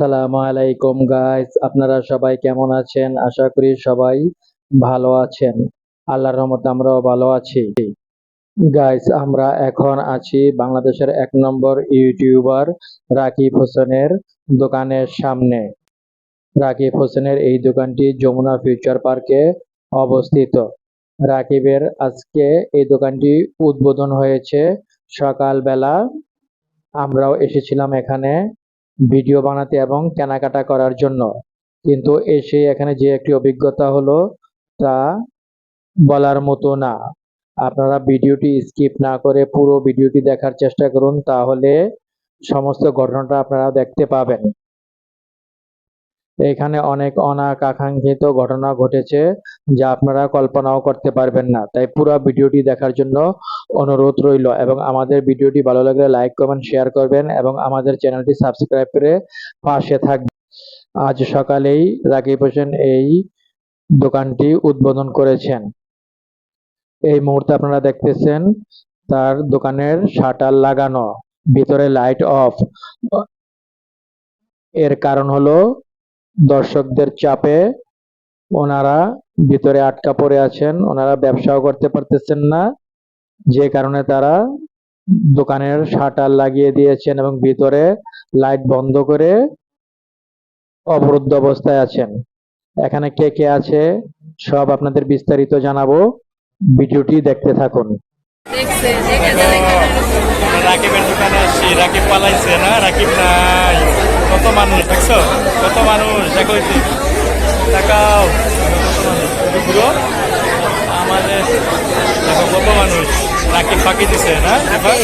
আসসালামু আলাইকুম গাইস আপনারা সবাই কেমন আছেন? আশা করি সবাই ভালো আছেন। আল্লাহর রহমতে আমরাও ভালো আছি। গাইস আমরা এখন আছি বাংলাদেশের এক নম্বর ইউটিউবার রাকিব হোসেনের দোকানের সামনে। রাকিব হোসেনের এই দোকানটি যমুনা ফিউচার পার্কে অবস্থিত। রাকিবের আজকে এই দোকানটি উদ্বোধন হয়েছে সকালবেলা। আমরাও এসেছিলাম এখানে। ভিডিও বানাতে এবং কেনাকাটা করার জন্য। কিন্তু এসে এখানে যে একটি অভিজ্ঞতা হলো, তা বলার মতো না। আপনারা ভিডিওটি স্কিপ না করে পুরো ভিডিওটি দেখার চেষ্টা করুন, তাহলে সমস্ত ঘটনাটা আপনারা দেখতে পাবেন। এখানে অনেক অনাকাঙ্ক্ষিত ঘটনা ঘটেছে যা আপনারা কল্পনাও করতে পারবেন না। তাই পুরো ভিডিওটি দেখার জন্য অনুরোধ রইল এবং আমাদের ভিডিওটি ভালো লাগলে লাইক, কমেন্ট, শেয়ার করবেন এবং আমাদের চ্যানেলটি সাবস্ক্রাইব করে পাশে থাকবেন। আজ সকালেই রাকিব হোসেন এই দোকানটি উদ্বোধন করেছেন। এই মুহূর্তে আপনারা দেখতেছেন তার দোকানের শাটার লাগানো, ভিতরে লাইট অফ। এর কারণ হলো দর্শকদের চাপে ওনারা ভিতরে আটকা পড়ে আছেন, ওনারা ব্যবসাও করতে পারতেছেন না। যে কারণে তারা দোকানের শাটার লাগিয়ে দিয়েছেন এবং ভিতরে লাইট বন্ধ করে অবরুদ্ধ অবস্থায় আছেন। এখানে কে কে আছে সব আপনাদের বিস্তারিত জানাব। ভিডিওটি দেখতে থাকুন। রাকিবের দোকানে আসছি। রাকিব পালাইছে না? রাকিব নাই। কত মানুষ দেখছ? কত মানুষ দেখো তাকাও। পুরো? আমাদের দেখো কত মানুষ। রাকিব ফাঁকি দিছে না? এবার?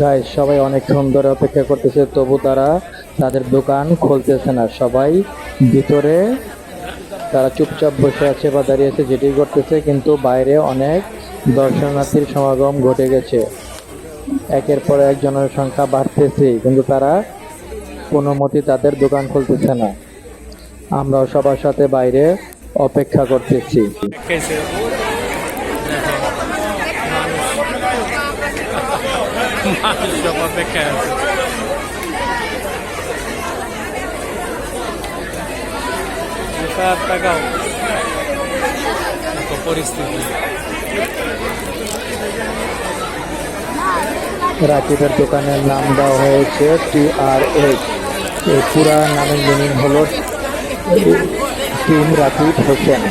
গাইস সবাই অনেকক্ষণ ধরে অপেক্ষা করতেছে তবু তারা তাদের দোকান খুলতেছে না। সবাই ভিতরে তারা চুপচাপ বসে আছে বা দাঁড়িয়ে আছে যেটি করতেছে কিন্তু বাইরে অনেক দর্শনার্থীর সমাগম ঘটে গেছে। একের পর এক জনসংখ্যা বাড়তেছে, কিন্তু তারা কোনো মতে তাদের দোকান খুলতেছে না। আমরাও সবার সাথে বাইরে অপেক্ষা করতেছি। পরিস্থিতি রাকিবের দোকানের নাম দেওয়া হয়েছে টি আর এইচ। এই পুরা নামের মিনিং হলো টিম রাকিব হোসেন।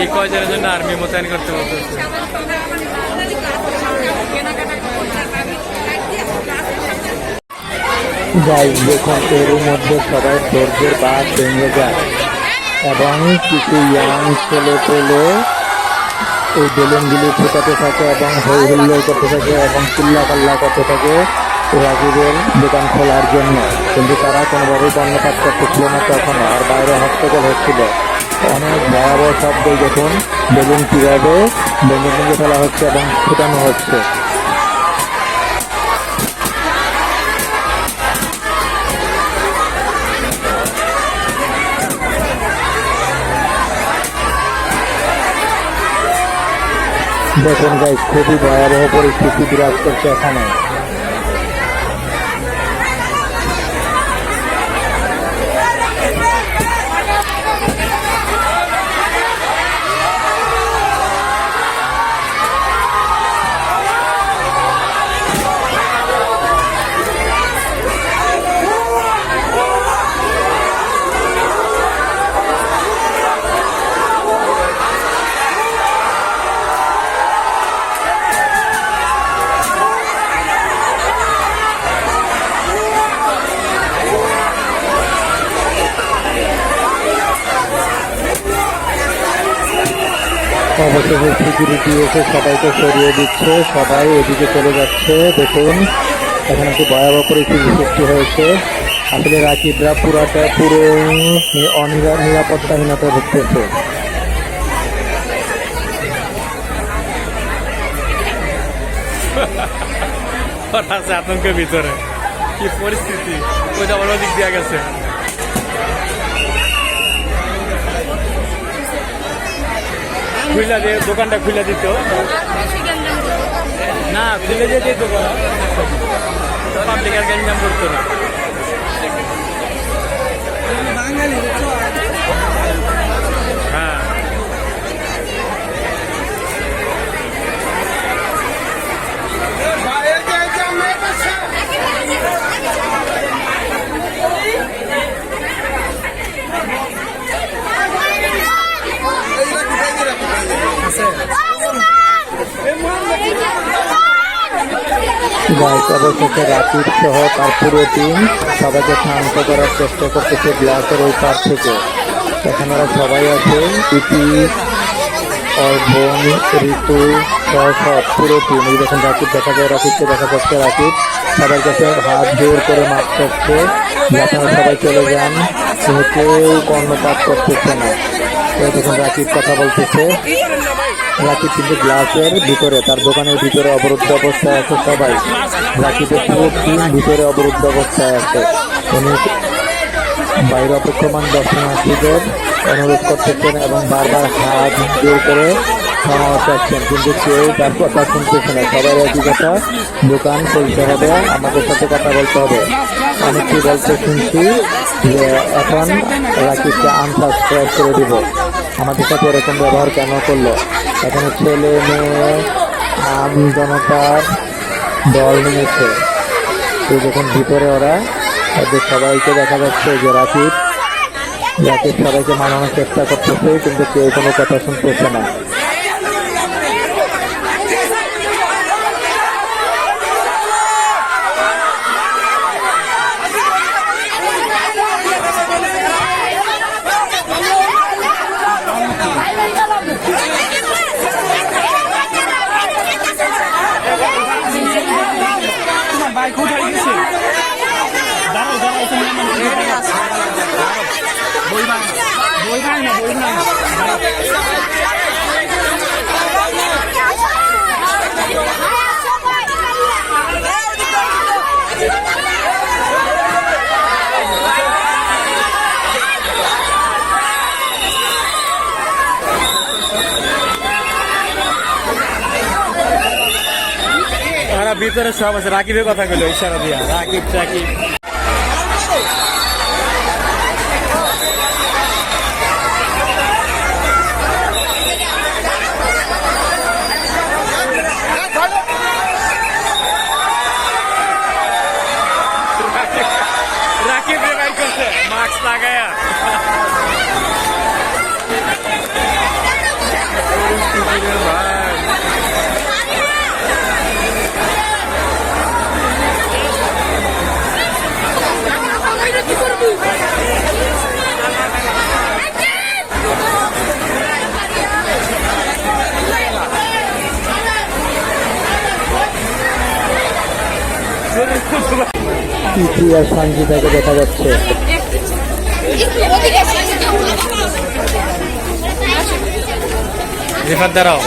এই কয়জনের জন্য আর্মি মোতায়েন করতে বলতেছে? যাই, দেখুন, এর মধ্যে সবাই ধৈর্যের বাদ ভেঙে যায়। এবং কিছু ইয়াং ছেলে পেলে এই বেলুনগুলি ফুটাতে থাকে এবং হই হুল্লোড় করতে থাকে এবং চিল্লা পাল্লা করতে থাকে রাজীবের দোকান খোলার জন্য। কিন্তু তারা কোনোভাবেই কর্ণপাত করতেছিল না তখন, আর বাইরে হস্তক্ষেপ হচ্ছিল। অনেক ভয়াবহ শব্দ দেখুন, বেলুন কীভাবে ভেঙে ফেলা হচ্ছে এবং ফুটানো হচ্ছে। দেখুন গাইজ খুবই ভয়াবহ পরিস্থিতি বিরাজ করছে এখানে। সিকিউরিটি এসে সবাইকে সরিয়ে দিচ্ছে, সবাই এদিকে চলে যাচ্ছে। দেখুন, এখানে একটি ভয়াবহ পরিস্থিতি সৃষ্টি হয়েছে। আসলে রাকিবরা পুরাটা পুরো নি- অনিরা- নিরাপত্তাহীনতা ভুগতেছে। আছে আতঙ্কের ভিতরে। কি পরিস্থিতি? ওই যাবার দিক দিয়ে গেছে। খুলে দিয়ে, দোকানটা খুলে দিত। না খুলে দিয়ে দিত পাবলিক আর গ্যাঞ্জাম করতো না। হ্যাঁ গাইস অবশেষে রাকিব সহ তার পুরো টিম সবাইকে শান্ত করার চেষ্টা করতেছে গ্লাসের ওই পার থেকে। এখানে ওরা সবাই আছে, ইতি অর্বন ঋতু সহ পুরো টিম দেখুন, রাকিব দেখা যায়, রাকিবকে দেখা যাচ্ছে, রাকিব সবার কাছে হাত জোর করে মাপ করছে। যে আপনারা সবাই চলে যান কেউ কর্ণপাত করতেছে না। দেখুন কথা বলতেছে। রাকিব কিন্তু গ্লাসের ভিতরে, তার দোকানের ভিতরে অবরুদ্ধ অবস্থায় আছে সবাই। রাকিবের পুরো টিম ভিতরে অবরুদ্ধ অবস্থায় আছে। উনি বাইরে অপেক্ষমান দর্শনার্থীদের অনুরোধ করতেছেন এবং বারবার হাত জোর করে ক্ষমা কিন্তু কেউ তার কথা শুনতেছে না সবাই একই কথা দোকান খুলতে হবে আমাদের সাথে কথা বলতে হবে। আমি কি বলতে শুনছি যে এখন রাকিবকে আনসাবস্ক্রাইব করে দিব। আমাদের সাথে এরকম ব্যবহার কেন করল? এখানে ছেলে মেয়ে, আম জনতার দল নিয়েছে। তো যখন ভিতরে ওরা। ওদের সবাইকে দেখা যাচ্ছে যে রাকিব রাকিব সবাইকে মানানোর চেষ্টা করতেছে, কিন্তু কেউ কোনো কথা শুনতেছে না। ওরা ভিতরে সব আছে। রাকিবের কথা কইলো ইশারা দিয়া। রাকিব টাকিব ইতি আর সঞ্জিতাকে দেখা যাচ্ছে। রিফাত দাঁড়াও।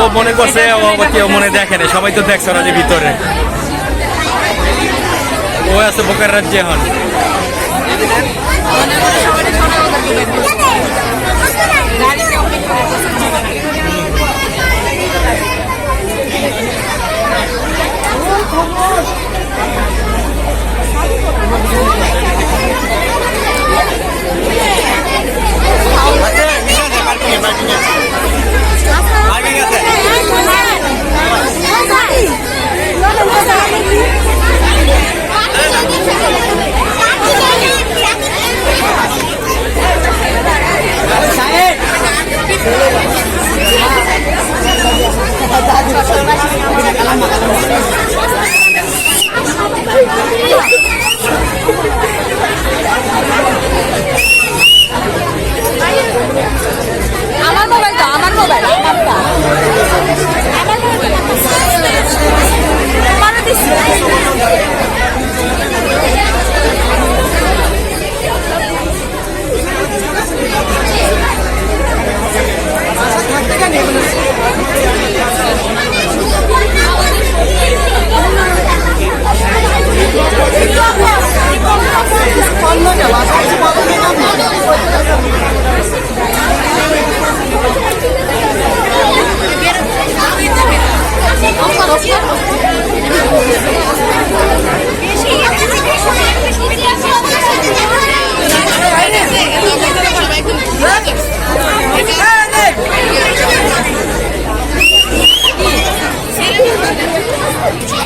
ও মনে করছে ও আবার কেউ মনে দেখে না সবাই তো দেখছে ওরা যে ভিতরে। ও আছে বোকার রাজ্যে এখন Oh, Oh,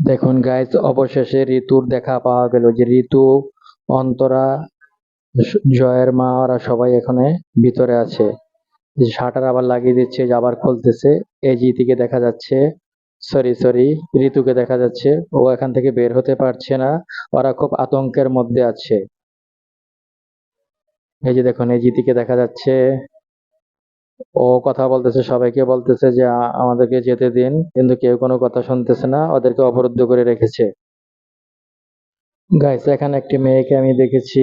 দেখুন গাইজ অবশেষে ঋতুর দেখা পাওয়া গেল যে ঋতু, অন্তরা, জয়ের মা, ওরা সবাই এখানে ভিতরে আছে। শাটার আবার লাগিয়ে দিচ্ছে আবার খুলতেছে। এই জিতিকে দেখা যাচ্ছে সরি সরি ঋতুকে দেখা যাচ্ছে। ও এখান থেকে বের হতে পারছে না। ওরা খুব আতঙ্কের মধ্যে আছে। এই যে দেখুন, এই জিতিকে দেখা যাচ্ছে। ও কথা বলতেছে, সবাইকে বলতেছে যে আমাদেরকে যেতে দিন। কিন্তু কেউ কোনো কথা শুনতেছে না, ওদেরকে অবরুদ্ধ করে রেখেছে। গাইস এখানে একটি মেয়েকে আমি দেখেছি,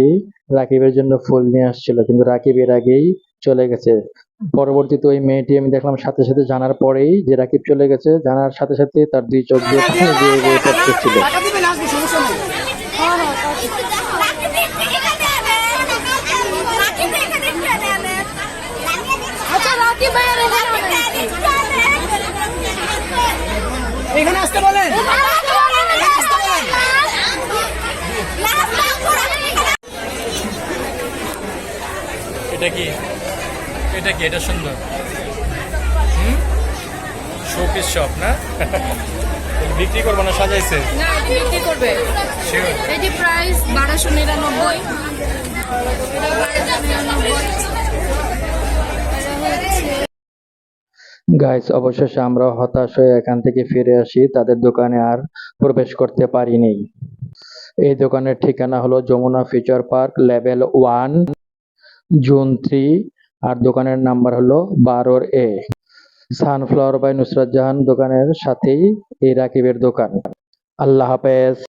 রাকিবের জন্য ফুল নিয়ে আসছিল, কিন্তু রাকিব এর আগেই চলে গেছে। পরবর্তীতে ওই মেয়েটি আমি দেখলাম সাথে সাথে জানার পরেই যে রাকিব চলে গেছে, জানার সাথে সাথে তার দুই চোখ দিয়ে পড়তেছিল। এখানে আসতে বলেন। এটা কি? এটা কি? এটা সুন্দর। হুম? শোপিস শপ না? বিক্রি করব না সাজাইছে? না বিক্রি করবে. এটি প্রাইস বারোশো নিরানব্বই। গাইস অবশেষে আমরা হতাশ হয়ে এখান থেকে ফিরে আসি। তাদের দোকানে আর প্রবেশ করতে পারিনি এই দোকানের ঠিকানা হলো Jamuna future park, level one, June three, আর দোকানের নাম্বার হলো বারোর A. Sunflower by Nusrat Jahan দোকানের সাথেই এই রাকিবের দোকান। আল্লাহ হাফেজ।